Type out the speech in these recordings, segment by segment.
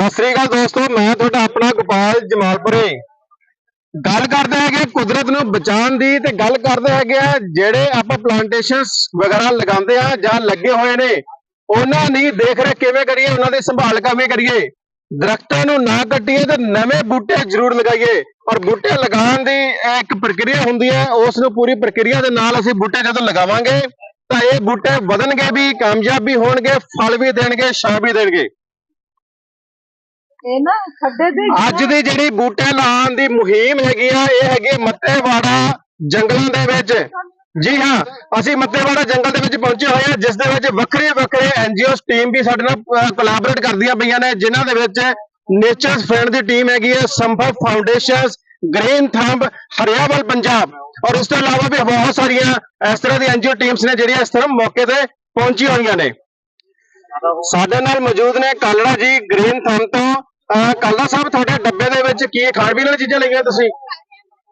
ਸਤਿ ਸ੍ਰੀ ਅਕਾਲ ਦੋਸਤੋ, ਮੈਂ ਤੁਹਾਡਾ ਆਪਣਾ ਗੋਪਾਲ ਜਮਾਲਪੁਰੇ। ਗੱਲ ਕਰਦੇ ਹੈਗੇ ਕੁਦਰਤ ਨੂੰ ਬਚਾਉਣ ਦੀ ਤੇ ਗੱਲ ਕਰਦੇ ਹੈਗੇ ਆ ਜਿਹੜੇ ਆਪਾਂ ਪਲਾਂਟੇਸ਼ਨਸ ਵਗੈਰਾ ਲਗਾਉਂਦੇ ਆ ਜਾਂ ਲੱਗੇ ਹੋਏ ਨੇ, ਉਹਨਾਂ ਦੀ ਦੇਖ ਰੇਖ ਕਿਵੇਂ ਕਰੀਏ, ਉਹਨਾਂ ਦੀ ਸੰਭਾਲ ਕਿਵੇਂ ਕਰੀਏ। ਦਰਖਤਾਂ ਨੂੰ ਨਾ ਕੱਟੀਏ ਤੇ ਨਵੇਂ ਬੂਟੇ ਜ਼ਰੂਰ ਲਗਾਈਏ। ਔਰ ਬੂਟੇ ਲਗਾਉਣ ਦੀ ਇੱਕ ਪ੍ਰਕਿਰਿਆ ਹੁੰਦੀ ਹੈ, ਉਸ ਨੂੰ ਪੂਰੀ ਪ੍ਰਕਿਰਿਆ ਦੇ ਨਾਲ ਅਸੀਂ ਬੂਟੇ ਜਦੋਂ ਲਗਾਵਾਂਗੇ, ਤਾਂ ਇਹ ਬੂਟੇ ਵਧਣਗੇ ਵੀ, ਕਾਮਯਾਬ ਵੀ ਹੋਣਗੇ, ਫਲ ਵੀ ਦੇਣਗੇ, ਛਾਂ ਵੀ ਦੇਣਗੇ। ਇਹ ਨਾ ਖੱਡੇ ਦੇ ਅੱਜ ਦੀ ਜਿਹੜੀ ਬੂਟੇ ਲਾਉਣ ਦੀ ਮੁਹਿੰਮ ਹੈਗੀ ਆ ਇਹ ਹੈਗੀ ਮੱਤੇਵਾੜਾ ਜੰਗਲਾਂ ਦੇ ਵਿੱਚ। ਜੀ ਹਾਂ ਅਸੀਂ ਮੱਤੇਵਾੜਾ ਜੰਗਲ ਦੇ ਵਿੱਚ ਪਹੁੰਚੇ ਹੋਏ ਹਾਂ ਜਿਸ ਦੇ ਵਿੱਚ ਵੱਖਰੇ ਵੱਖਰੇ ਐਨਜੀਓਸ ਟੀਮ ਵੀ ਸਾਡੇ ਨਾਲ ਕੋਲੈਬੋਰੇਟ ਕਰਦੀਆਂ ਪਈਆਂ ਨੇ ਜਿਨ੍ਹਾਂ ਦੇ ਵਿੱਚ ਨੇਚਰਸ ਫਰੈਂਡ ਦੀ ਟੀਮ ਹੈਗੀ ਹੈ Sambhav foundations green thumb Hariyawal Punjab. ਔਰ ਇਸ ਤੋਂ ਇਲਾਵਾ ਵੀ ਬਹੁਤ ਸਾਰੀਆਂ ਇਸ ਤਰ੍ਹਾਂ ਦੀ ਐਨਜੀਓ ਟੀਮਸ ਨੇ ਜਿਹੜੀਆਂ ਇਸ ਤਰ੍ਹਾਂ ਮੌਕੇ ਤੇ ਪਹੁੰਚੀਆਂ ਹੋਈਆਂ ਨੇ। ਸਾਡੇ ਨਾਲ ਮੌਜੂਦ ਨੇ ਕਾਲੜਾ ਜੀ ਗ੍ਰੀਨ ਥੰਮ ਤੋਂ। ਕਾਲੜਾ ਸਾਹਿਬ ਤੁਹਾਡੇ ਡੱਬੇ ਦੇ ਵਿੱਚ ਕੀ ਖਾਣ ਪੀਣ ਵਾਲੀ ਚੀਜ਼ਾਂ ਲਈਆਂ ਤੁਸੀਂ?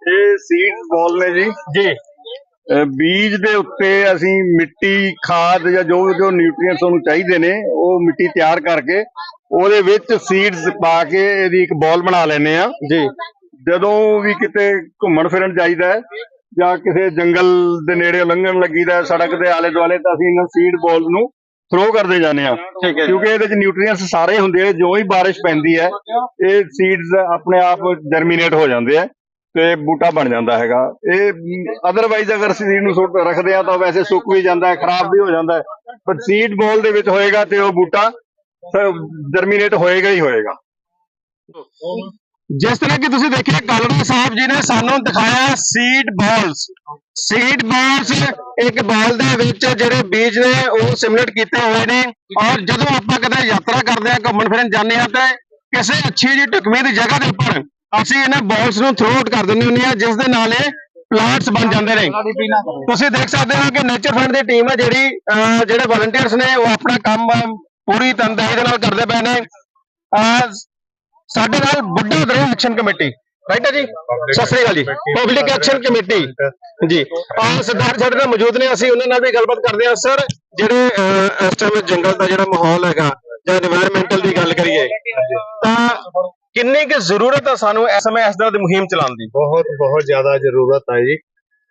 ਇਹ ਸੀਡਸ ਬਾਲ ਨੇ ਜੀ। ਜੀ। ਅਹ ਬੀਜ ਦੇ ਉੱਤੇ ਅਸੀਂ ਮਿੱਟੀ ਖਾਦ ਜਾਂ ਜੋ ਜੋ ਨਿਊਟ੍ਰੀਐਂਟਸ ਉਹਨੂੰ ਚਾਹੀਦੇ ਨੇ ਉਹ ਮਿੱਟੀ ਤਿਆਰ ਕਰਕੇ ਉਹਦੇ ਵਿੱਚ ਸੀਡਸ ਪਾ ਕੇ ਇਹਦੀ ਇੱਕ ਬਾਲ ਬਣਾ ਲੈਨੇ ਆ ਜੀ। ਜਦੋਂ ਵੀ ਕਿਤੇ ਘੁੰਮਣ ਫਿਰਨ ਜਾਈਦਾ ਹੈ ਜਾਂ ਕਿਸੇ ਜੰਗਲ ਦੇ ਨੇੜੇ ਲੰਘਣ ਲੱਗੀਦਾ ਹੈ, ਸੜਕ ਦੇ ਆਲੇ ਦੁਆਲੇ ਤਾਂ ਅਸੀਂ ਇਹਨਾਂ ਸੀਡ ਬਾਲ ਨੂੰ ਥਰੋ ਕਰਦੇ ਜਾਂਦੇ ਆ। ਕਿਉਂਕਿ ਇਹਦੇ ਵਿੱਚ ਨਿਊਟ੍ਰੀਐਂਟਸ ਸਾਰੇ ਹੁੰਦੇ ਆ ਜੋ ਹੀ ਬਾਰਿਸ਼ ਪੈਂਦੀ ਹੈ ਇਹ ਸੀਡਸ ਆਪਣੇ ਆਪ ਜਰਮੀਨੇਟ ਹੋ ਜਾਂਦੇ ਆ ਤੇ ਬੂਟਾ ਬਣ ਜਾਂਦਾ ਹੈਗਾ। ਇਹ ਅਦਰਵਾਈਜ਼ ਅਗਰ ਸੀਡ ਨੂੰ ਸੁੱਟ ਰੱਖਦੇ ਆ ਤਾਂ ਵੈਸੇ ਸੁੱਕ ਵੀ ਜਾਂਦਾ ਹੈ ਖਰਾਬ ਵੀ ਹੋ ਜਾਂਦਾ ਹੈ। ਪਰ ਸੀਡ ਬੋਲ ਦੇ ਵਿੱਚ ਹੋਏਗਾ ਤੇ ਉਹ ਬੂਟਾ ਜਰਮੀਨੇਟ ਹੋਏਗਾ ਹੀ ਹੋਏਗਾ। ਜਿਸ ਤਰ੍ਹਾਂ ਕਿ ਤੁਸੀਂ ਦੇਖਿਆ ਕਾਲੜਾ ਸਾਹਿਬ ਜੀ ਨੇ ਸਾਨੂੰ ਦਿਖਾਇਆ ਸੀਡ ਬਾਲਸ ਸੀਡ ਬਾਲਸ ਇੱਕ ਬਾਲ ਦੇ ਵਿੱਚ ਜਿਹੜੇ ਬੀਜ ਨੇ ਉਹ ਸਿਮਲੇਟ ਕੀਤੇ ਹੋਏ ਨੇ। ਔਰ ਜਦੋਂ ਆਪਾਂ ਕਦੇ ਯਾਤਰਾ ਕਰਦੇ ਆ ਘੁੰਮਣ ਫਿਰਨ ਜਾਂਦੇ ਆ ਤੇ ਕਿਸੇ ਅੱਛੀ ਜਿਹੀ ਢੁਕਵੀਂ ਦੀ ਜਗ੍ਹਾ ਦੇ ਉੱਪਰ ਅਸੀਂ ਇਹਨਾਂ ਬਾਲਸ ਨੂੰ ਥਰੋ ਆਊਟ ਕਰ ਦਿੰਦੇ ਹੁੰਦੇ ਆ ਜਿਸ ਦੇ ਨਾਲ ਇਹ ਪਲਾਂਟਸ ਬਣ ਜਾਂਦੇ ਨੇ। ਤੁਸੀਂ ਦੇਖ ਸਕਦੇ ਹੋ ਕਿ ਨੇਚਰ ਫੰਡ ਦੀ ਟੀਮ ਹੈ ਜਿਹੜੀ ਅਹ ਜਿਹੜੇ ਵਲੰਟੀਅਰਸ ਨੇ ਉਹ ਆਪਣਾ ਕੰਮ ਪੂਰੀ ਤਨਦੇਹੀ ਦੇ ਨਾਲ ਕਰਦੇ ਪਏ ਨੇ। ਅਹ, ਸਾਡੇ ਨਾਲ ਬੁੱਢੀ ਬ੍ਰੇਨ ਐਕਸ਼ਨ ਕਮੇਟੀ ਰਾਈਟ ਹੈ ਜੀ? ਸਤਿ ਸ੍ਰੀ ਅਕਾਲ ਜੀ। ਪਬਲਿਕ ਐਕਸ਼ਨ ਕਮੇਟੀ ਜੀ। ਆ ਸਰਦਾਰ ਸਾਡੇ ਨਾਲ ਮੌਜੂਦ ਨੇ। ਅਸੀਂ ਉਹਨਾਂ ਨਾਲ ਵੀ ਗੱਲਬਾਤ ਕਰਦੇ ਹਾਂ। ਸਰ ਜਿਹੜੇ ਇਸ ਟਾਈਮ ਜੰਗਲ ਦਾ ਜਿਹੜਾ ਮਾਹੌਲ ਹੈਗਾ ਜਾਂ এনवायरमेंटਲ ਦੀ ਗੱਲ ਕਰੀਏ ਤਾਂ ਕਿੰਨੀ ਕਿ ਜ਼ਰੂਰਤ ਆ ਸਾਨੂੰ ਇਸ ਸਮੇਂ ਇਸ ਮੁਹਿੰਮ ਚਲਾਉਣ ਦੀ? ਬਹੁਤ ਬਹੁਤ ਜ਼ਿਆਦਾ ਜ਼ਰੂਰਤ ਆ ਜੀ।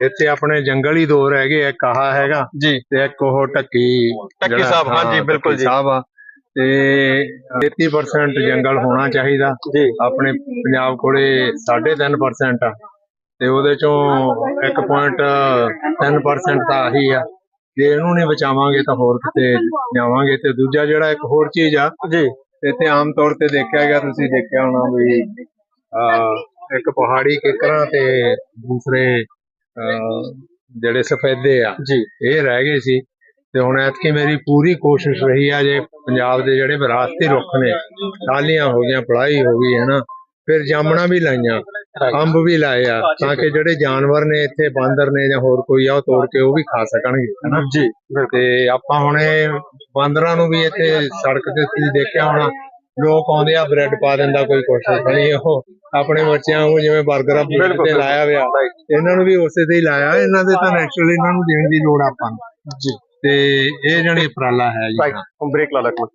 ਇੱਥੇ ਆਪਣੇ ਜੰਗਲ ਹੀ ਦੋ ਰਹਿ ਗਏ। ਹੈਗਾ ਜੀ। ਤੇ ਇੱਕ ਉਹ ਟੱਕੀ ਟੱਕੀ ਸਾਹਿਬ ਹਾਂਜੀ ਬਿਲਕੁਲ ਜੀ। ਸਾਹਿਬ ਆ। ਤੇ 33% ਜੰਗਲ ਹੋਣਾ ਚਾਹੀਦਾ। ਆਪਣੇ ਪੰਜਾਬ ਕੋਲੇ 3.5% ਆ। ਤੇ ਉਹਦੇ ਚੋਂ 1.3% ਤਾਂ ਆਹੀ ਆ। ਜੇ ਇਹਨੂੰ ਨਹੀਂ ਬਚਾਵਾਂਗੇ ਤਾਂ ਹੋਰ ਕਿਤੇ ਜਾਵਾਂਗੇ। ਤੇ ਦੂਜਾ ਜਿਹੜਾ ਇੱਕ ਹੋਰ ਚੀਜ਼ ਆ ਜੀ। ਇੱਥੇ ਆਮ ਤੌਰ ਤੇ ਦੇਖਿਆ ਗਿਆ ਤੁਸੀਂ ਦੇਖਿਆ ਹੋਣਾ ਵੀ ਇੱਕ ਪਹਾੜੀ ਕਿਕਰਾਂ ਤੇ ਦੂਸਰੇ ਜਿਹੜੇ ਸਫੈਦੇ ਆ ਜੀ। ਇਹ ਰਹਿ ਗਏ ਸੀ। ਤੇ ਹੁਣ ਐਤਕੀ ਮੇਰੀ ਪੂਰੀ ਕੋਸ਼ਿਸ਼ ਰਹੀ ਆ ਜੇ ਪੰਜਾਬ ਦੇ ਜਿਹੜੇ ਵਿਰਾਸਤੀ ਰੁੱਖ ਨੇ ਟਾਹਲੀਆਂ ਹੋ ਗਈਆਂ ਪੜਾਈ ਹੋ ਗਈ ਹੈ ਨਾ ਫਿਰ ਜਾਮਣਾ ਵੀ ਲਾਈਆਂ ਅੰਬ ਵੀ ਲਾਏ ਆ ਤਾਂ ਕਿ ਜਿਹੜੇ ਜਾਨਵਰ ਨੇ ਇੱਥੇ ਬਾਂਦਰ ਨੇ ਜਾਂ ਹੋਰ ਕੋਈ ਆ ਉਹ ਤੋੜ ਕੇ ਉਹ ਵੀ ਖਾ ਸਕਣਗੇ ਹਨਾ। ਜੀ। ਤੇ ਆਪਾਂ ਹੁਣੇ ਬਾਂਦਰਾਂ ਨੂੰ ਵੀ ਇੱਥੇ ਸੜਕ ਤੇ ਤੁਸੀਂ ਦੇਖਿਆ ਹੋਣਾ ਲੋਕ ਆਉਂਦੇ ਆ ਬ੍ਰੈਡ ਪਾ ਦਿੰਦਾ ਕੋਈ ਕੁਛ ਨਹੀਂ ਉਹ ਆਪਣੇ ਬੱਚਿਆਂ ਨੂੰ ਜਿਵੇਂ 버ਗਰ ਬਿਲਕੁਲ, ਤੇ ਲਾਇਆ ਹੋਇਆ ਇਹਨਾਂ ਨੂੰ ਵੀ ਉਸੇ ਤੇ ਹੀ ਲਾਇਆ ਇਹਨਾਂ ਦੇ ਤਾਂ ਨੈਚੁਰਲੀ ਇਹਨਾਂ ਨੂੰ ਦੇਣ ਦੀ ਲੋੜ ਆਪਾਂ ਨੂੰ। ਜੀ। ਤੇ ਇਹ ਜਣੀ ਉਪਰਾਲਾ ਹੈ ਜੀ। ਹੁਣ ਬ੍ਰੇਕ ਲਾ ਲੱਗ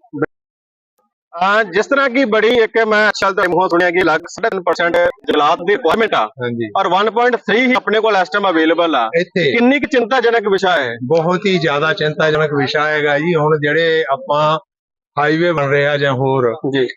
ਆ ਜਿਸ ਤਰ੍ਹਾਂ ਕਿ ਬੜੀ ਇੱਕ ਮੈਂ ਚੱਲ ਤਾਂ ਮੂੰਹੋਂ ਸੁਣਿਆ ਕਿ ਲਗ 3% ਜੰਗਲਾਤ ਦੀ ਰਿਕੁਆਇਰਮੈਂਟ ਆ। ਹਾਂਜੀ। ਔਰ 1.3 ਹੀ ਆਪਣੇ ਕੋਲ ਇਸ ਟਾਈਮ ਅਵੇਲੇਬਲ ਆ। ਇੱਥੇ। ਕਿੰਨੀ ਕੁ ਚਿੰਤਾਜਨਕ ਵਿਸ਼ਾ ਹੈ? ਬਹੁਤ ਹੀ ਜ਼ਿਆਦਾ ਚਿੰਤਾਜਨਕ ਵਿਸ਼ਾ ਹੈਗਾ ਜੀ। ਹੁਣ ਜਿਹੜੇ ਆਪਾਂ ਹਾਈਵੇ ਬਣ ਰਿਹਾ ਜਾਂ ਹੋਰ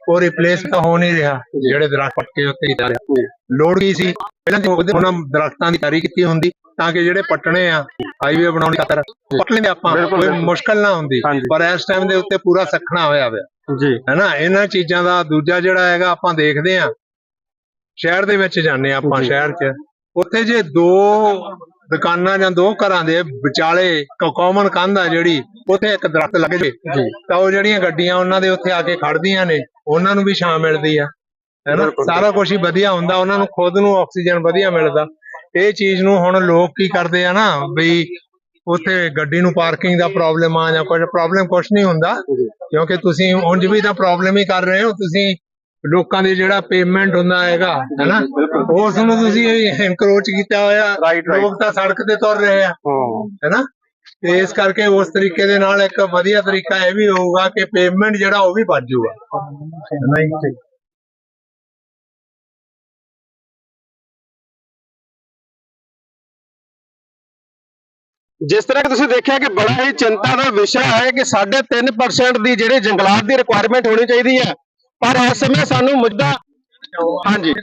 ਉਹ ਰਿਪਲੇਸ ਤਾਂ ਹੋ ਨਹੀਂ ਰਿਹਾ। ਜਿਹੜੇ ਦਰਖਤ ਪੱਟ ਕੇ ਉੱਤੇ ਹੀ ਜਾ ਰਿਹਾ ਲੋੜ ਕੀ ਸੀ? ਪਹਿਲਾਂ ਤੇ ਉਹਨਾਂ ਦਰਖਤਾਂ ਦੀ ਤਾਰੀ ਕੀਤੀ ਹੁੰਦੀ। ਤਾਂ ਕਿ ਜਿਹੜੇ ਪੱਟਣੇ ਆ ਹਾਈਵੇ ਬਣਾਉਣ ਦੀ ਖਾਤਰ ਪੱਟ ਲੈਂਦੇ ਆਪਾਂ ਕੋਈ। ਮੁਸ਼ਕਲ ਨਾ ਹੁੰਦੀ। ਪਰ ਇਸ ਟਾਈਮ ਦੇ ਉੱਤੇ ਪੂਰਾ ਸਖਣਾ ਹੋਇਆ ਹੋਇਆ। ਜੀ। ਹੈਨਾ ਇਹਨਾਂ ਚੀਜ਼ਾਂ ਦਾ ਦੂਜਾ ਜਿਹੜਾ ਹੈਗਾ ਆਪਾਂ ਦੇਖਦੇ ਆ ਸ਼ਹਿਰ ਦੇ ਵਿੱਚ ਜਾਂਦੇ ਆ ਆਪਾਂ। ਸ਼ਹਿਰ 'ਚ। ਉੱਥੇ ਜੇ ਦੋ ਦੁਕਾਨਾਂ ਜਾਂ ਦੋ ਘਰਾਂ ਦੇ ਵਿਚਾਲੇ ਕਾਮਨ ਕੰਧ ਆ ਜਿਹੜੀ ਉੱਥੇ ਇੱਕ ਦਰਖਤ ਲੱਗ ਜੇ। ਤਾਂ ਉਹ ਜਿਹੜੀਆਂ ਗੱਡੀਆਂ ਉਹਨਾਂ ਦੇ ਉੱਥੇ ਆ ਕੇ ਖੜਦੀਆਂ ਨੇ ਉਹਨਾਂ ਨੂੰ ਵੀ ਛਾਂ ਮਿਲਦੀ ਆ। ਹੈਨਾ। ਸਾਰਾ ਕੁਝ ਹੀ ਵਧੀਆ ਹੁੰਦਾ ਉਹਨਾਂ ਨੂੰ ਖੁਦ ਨੂੰ ਆਕਸੀਜਨ ਵਧੀਆ ਮਿਲਦਾ। ਇਹ ਚੀਜ਼ ਨੂੰ ਹੁਣ ਲੋਕ ਕੀ ਕਰਦੇ ਆ ਨਾ ਵੀ ਉੱਥੇ ਗੱਡੀ ਨੂੰ ਪਾਰਕਿੰਗ ਦਾ ਪ੍ਰੋਬਲਮ ਆ ਜਾਂ ਕੁਝ ਪ੍ਰੋਬਲਮ ਕੁਝ ਨਹੀਂ ਹੁੰਦਾ। ਕਿਉਂਕਿ ਤੁਸੀਂ ਉਂਝ ਵੀ ਤਾਂ ਪ੍ਰੋਬਲਮ ਹੀ ਕਰ ਰਹੇ ਹੋ ਤੁਸੀਂ ਲੋਕਾਂ ਦੇ ਜਿਹੜਾ ਪੇਮੈਂਟ ਹੁੰਦਾ ਹੈਗਾ ਹੈਨਾ? ਉਸ ਨੂੰ ਤੁਸੀਂ ਇਨਕਰੋਚ ਕੀਤਾ ਹੋਇਆ. ਲੋਕ ਤਾਂ ਸੜਕ ਤੇ ਤੁਰ ਰਹੇ ਆ ਹੂੰ। ਹੈਨਾ? ਤੇ ਇਸ ਕਰਕੇ ਉਸ ਤਰੀਕੇ ਦੇ ਨਾਲ ਇੱਕ ਵਧੀਆ ਤਰੀਕਾ ਇਹ ਵੀ ਹੋਊਗਾ ਕਿ ਪੇਮੈਂਟ ਜਿਹੜਾ ਉਹ ਵੀ ਬਚ ਜਾਊਗਾ। ਨਹੀਂ ਜਿਸ ਤਰ੍ਹਾਂ ਕਿ ਤੁਸੀਂ ਦੇਖਿਆ ਕਿ ਬੜਾ ਹੀ ਚਿੰਤਾ ਦਾ ਵਿਸ਼ਾ ਹੈ ਕਿ 3.5% ਦੀ ਜਿਹੜੇ ਜੰਗਲਾਤ ਦੀ ਰਿਕੁਆਇਰਮੈਂਟ ਹੋਣੀ ਚਾਹੀਦੀ ਹੈ। ਪਰ ਇਸ ਸਮੇਂ ਸਾਨੂੰ ਮੁੱਦਾ ਹਾਂਜੀ।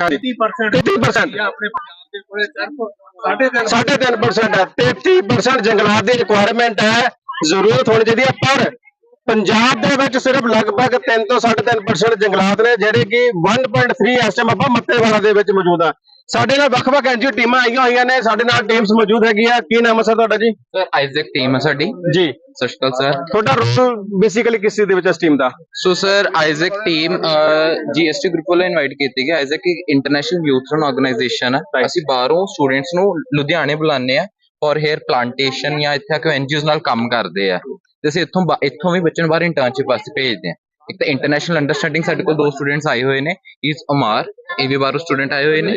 ਹਾਂਜੀ। 30% 30% ਆਪਣੇ ਪੰਜਾਬ ਦੇ ਕੋਲੇ ਸਿਰਫ 3.5 ਸਾਢੇ ਤਿੰਨ percent ਹੈ। 33% ਜੰਗਲਾਤ ਦੀ ਰਿਕੁਆਇਰਮੈਂਟ ਹੈ ਜ਼ਰੂਰਤ ਹੋਣੀ ਚਾਹੀਦੀ ਹੈ। ਪਰ ਪੰਜਾਬ ਦੇ ਵਿੱਚ ਸਿਰਫ ਲਗਭਗ 3 ਤੋਂ 3.5% ਜੰਗਲਾਤ ਨੇ ਜਿਹੜੇ ਕਿ 1.3 ਇਸ ਟਾਈਮ ਆਪਾਂ ਮੱਤੇਵਾਲਾ ਦੇ ਵਿੱਚ ਮੌਜੂਦ ਆ। ਸਾਡੇ ਨਾਲ ਵੱਖ-ਵੱਖ ਐਨਜੀਓ ਟੀਮਾਂ ਆਈਆਂ ਹੋਈਆਂ ਨੇ ਸਾਡੇ ਨਾਲ ਟੀਮਸ ਮੌਜੂਦ ਹੈਗੀ ਆ ਕੀ ਨਾਮ ਹੈ ਸਰ ਤੁਹਾਡਾ ਜੀ? ਸਰ ਆਈਜ਼ੈਕ ਟੀਮ ਹੈ ਸਾਡੀ। ਜੀ। ਸਤਿ ਸ਼੍ਰੀ ਅਕਾਲ ਸਰ ਤੁਹਾਡਾ ਰੋਲ ਬੇਸਿਕਲੀ ਕਿਸ ਚੀਜ਼ ਦੇ ਵਿੱਚ ਇਸ ਟੀਮ ਦਾ? So sir AIESEC team GST group ਵੱਲੋਂ ਇਨਵਾਈਟ ਕੀਤੀ ਗਈ ਆਈਜ਼ੈਕ ਇੱਕ ਇੰਟਰਨੈਸ਼ਨਲ ਯੂਥ ਰਨ ਆਰਗੇਨਾਈਜੇਸ਼ਨ ਹੈ। ਅਸੀਂ ਬਾਹਰੋਂ ਸਟੂਡੈਂਟਸ ਨੂੰ ਲੁਧਿਆਣੇ ਬੁਲਾਉਂਦੇ ਆ ਫॉर ਹੇਅਰ ਪਲਾਂਟੇਸ਼ਨ ਜਾਂ ਇੱਥੇ ਆ ਕੇ ਐਨਜੀਓਜ਼ ਨਾਲ ਕੰਮ ਕਰਦੇ ਆ। ਤੇ ਅਸੀਂ ਇੱਥੋਂ ਇੱਥੋਂ ਵੀ ਬੱਚਿਆਂ ਨੂੰ ਬਾਹਰ ਇੰਟਰਨਸ਼ਿਪ ਵਾਸਤੇ ਭੇਜਦੇ ਆ ਇੱਕ ਤਾਂ ਇੰਟਰਨੈਸ਼ਨਲ ਅੰਡਰਸਟੈਂਡਿੰਗ ਸਾਡੇ ਕੋਲ ਦੋ ਸਟੂਡੈਂਟਸ ਆਏ ਹੋਏ ਨੇ ਇਜ਼ ਅਮਾਰ ਇਹ ਵੀ ਬਾਹਰੋਂ ਸਟੂਡੈਂਟ ਆਏ ਹੋਏ ਨੇ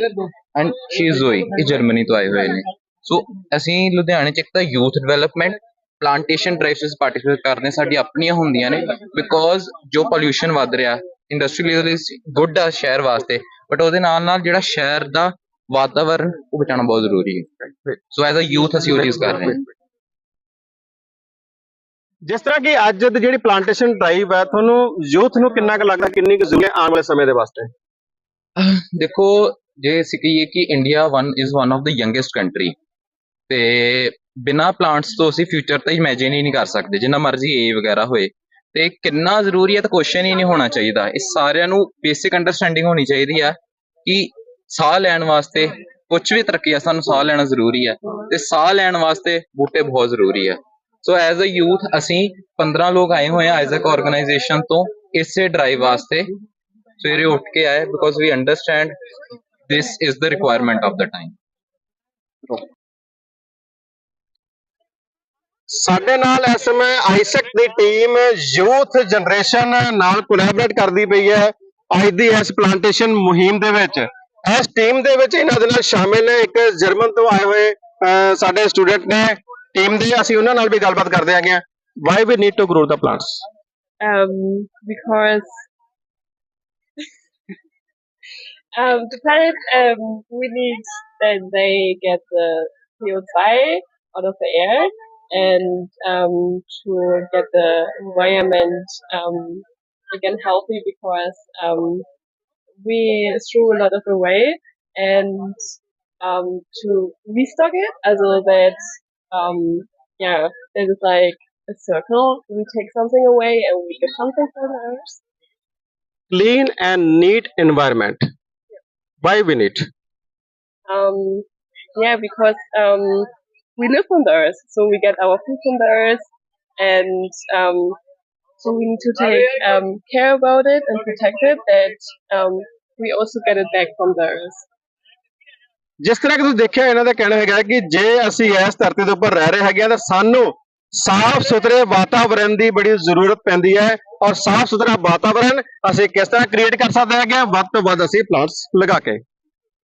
ਐਂਡ ਸ਼ੀ ਇਜ਼ ਜ਼ੋਈ ਇਹ ਜਰਮਨੀ ਤੋਂ ਆਏ ਹੋਏ ਨੇ। ਸੋ ਅਸੀਂ ਲੁਧਿਆਣੇ ਚ ਇੱਕ ਤਾਂ ਯੂਥ ਡਿਵੈਲਪਮੈਂਟ ਪਲਾਂਟੇਸ਼ਨ ਡਰਾਈਵਸ ਵਿੱਚ ਪਾਰਟਿਸਿਪੇਟ ਕਰਦੇ ਸਾਡੀ ਆਪਣੀਆਂ ਹੁੰਦੀਆਂ ਨੇ ਬਿਕੋਜ਼ ਜੋ ਪੋਲਿਊਸ਼ਨ ਵੱਧ ਰਿਹਾ ਇੰਡਸਟਰੀਅਲ ਗੁੱਡ ਆ ਸ਼ਹਿਰ ਵਾਸਤੇ ਬਟ ਉਹਦੇ ਨਾਲ ਨਾਲ ਜਿਹੜਾ ਸ਼ਹਿਰ ਦਾ ਵਾਤਾਵਰਨ ਉਹ ਬਚਾਉਣਾ ਬਹੁਤ ਜ਼ਰੂਰੀ ਹੈ। ਸੋ ਐਜ਼ ਅ ਯੂਥ ਅਸੀਂ ਉਹ ਚੀਜ਼ ਕਰ ਰਹੇ ਹਾਂ। ਜਿਸ ਤਰ੍ਹਾਂ ਕਿ ਅੱਜ ਦੀ ਜਿਹੜੀ ਪਲਾਂਟੇਸ਼ਨ ਡਰਾਈਵ ਹੈ, ਤੁਹਾਨੂੰ ਯੂਥ ਨੂੰ ਕਿੰਨਾ ਕੁ ਲੱਗਦਾ, ਕਿੰਨੀ ਕੁ ਜ਼ਰੂਰੀ ਹੈ ਆਉਣ ਵਾਲੇ ਸਮੇਂ ਦੇ ਵਾਸਤੇ? ਦੇਖੋ, ਜੇ ਅਸੀਂ ਕਹੀਏ ਕਿ India one is one of the youngest country ਤੇ ਬਿਨਾ ਪਲਾਂਟਸ ਤੋਂ ਅਸੀਂ ਫਿਊਚਰ ਤਾਂ ਇਮੇਜਿਨ ਹੀ ਨਹੀਂ ਕਰ ਸਕਦੇ, ਜਿੰਨਾ ਮਰਜ਼ੀ ਏ ਵਗੈਰਾ ਹੋਏ। ਤੇ ਕਿੰਨਾ ਜ਼ਰੂਰੀ ਹੈ ਤਾਂ ਕੁਐਸਚਨ ਹੀ ਨਹੀਂ ਹੋਣਾ ਚਾਹੀਦਾ। ਇਹ ਸਾਰਿਆਂ ਨੂੰ ਬੇਸਿਕ ਅੰਡਰਸਟੈਂਡਿੰਗ ਹੋਣੀ ਚਾਹੀਦੀ ਆ ਕਿ ਸਾਹ ਲੈਣ ਵਾਸਤੇ ਕੁਝ ਵੀ ਤਰੱਕੀ ਆ, ਸਾਨੂੰ ਸਾਹ ਲੈਣਾ ਜ਼ਰੂਰੀ ਹੈ ਤੇ ਸਾਹ ਲੈਣ ਵਾਸਤੇ ਬੂਟੇ ਬਹੁਤ ਜ਼ਰੂਰੀ ਹੈ ਸੋ ਐਜ਼ ਅ ਯੂਥ ਅਸੀਂ 15 ਲੋਕ ਆਏ ਹੋਏ ਆ ਆਈਜ਼ਕ ਆਰਗੇਨਾਈਜੇਸ਼ਨ ਤੋਂ ਇਸੇ ਡਰਾਈਵ ਵਾਸਤੇ। ਸਵੇਰੇ ਉੱਠ ਕੇ ਆਏ because we understand this is the requirement of the time ਸਾਡੇ ਨਾਲ ਇਸ ਸਮੇਂ ਆਈਸੈਕ ਦੀ ਟੀਮ ਯੂਥ ਜਨਰੇਸ਼ਨ ਨਾਲ ਕੋਲੈਬੋਰੇਟ ਕਰਦੀ ਪਈ ਹੈ ਅੱਜ ਦੀ ਇਸ ਪਲਾਂਟੇਸ਼ਨ ਮੁਹਿੰਮ ਦੇ ਵਿੱਚ। ਇਸ ਟੀਮ ਦੇ ਵਿੱਚ ਇਹਨਾਂ ਦੇ ਨਾਲ ਸ਼ਾਮਿਲ ਨੇ। ਇੱਕ ਜਰਮਨ ਤੋਂ ਆਏ ਹੋਏ ਅਹ, ਸਾਡੇ ਸਟੂਡੈਂਟ ਨੇ। ਟੀਮ ਦੇ ਅਸੀਂ ਉਹਨਾਂ ਨਾਲ ਵੀ ਗੱਲਬਾਤ ਕਰਦੇ ਆਂਗੇ why we need to grow the plants um, because um, the planet um, we need that they get the CO2 out of the air and um, to get the environment um, again healthy because um, we threw a lot of away and um, to restock it as well that um, yeah it is like a circle. We take something away and we get something for the earth. clean and neat environment why we need Um, yeah, because um, we live on the earth, so we get our food from the earth, and um, so we need to take um, care about it and protect it. That um, we also get it back from the earth. ਜਿਸ ਤਰ੍ਹਾਂ ਕਿ ਤੁਸੀਂ ਦੇਖਿਆ ਇਹਨਾਂ ਦਾ ਕਹਿਣਾ ਹੈਗਾ ਕਿ ਜੇ ਅਸੀਂ ਇਸ ਧਰਤੀ ਦੇ ਉੱਪਰ ਰਹਿ ਰਹੇ ਹੈਗੇ ਹਾਂ, ਤਾਂ ਸਾਨੂੰ ਸਾਫ਼ ਸੁਥਰੇ ਵਾਤਾਵਰਣ ਦੀ ਬੜੀ ਜ਼ਰੂਰਤ ਪੈਂਦੀ ਹੈ ਔਰ ਸਾਫ਼ ਸੁਥਰਾ ਵਾਤਾਵਰਣ ਅਸੀਂ ਕਿਸ ਤਰ੍ਹਾਂ ਕ੍ਰੀਏਟ ਕਰ ਸਕਦੇ ਹੈਗੇ ਹਾਂ? ਵੱਧ ਤੋਂ ਵੱਧ ਅਸੀਂ ਪਲਾਂਟਸ ਲਗਾ ਕੇ।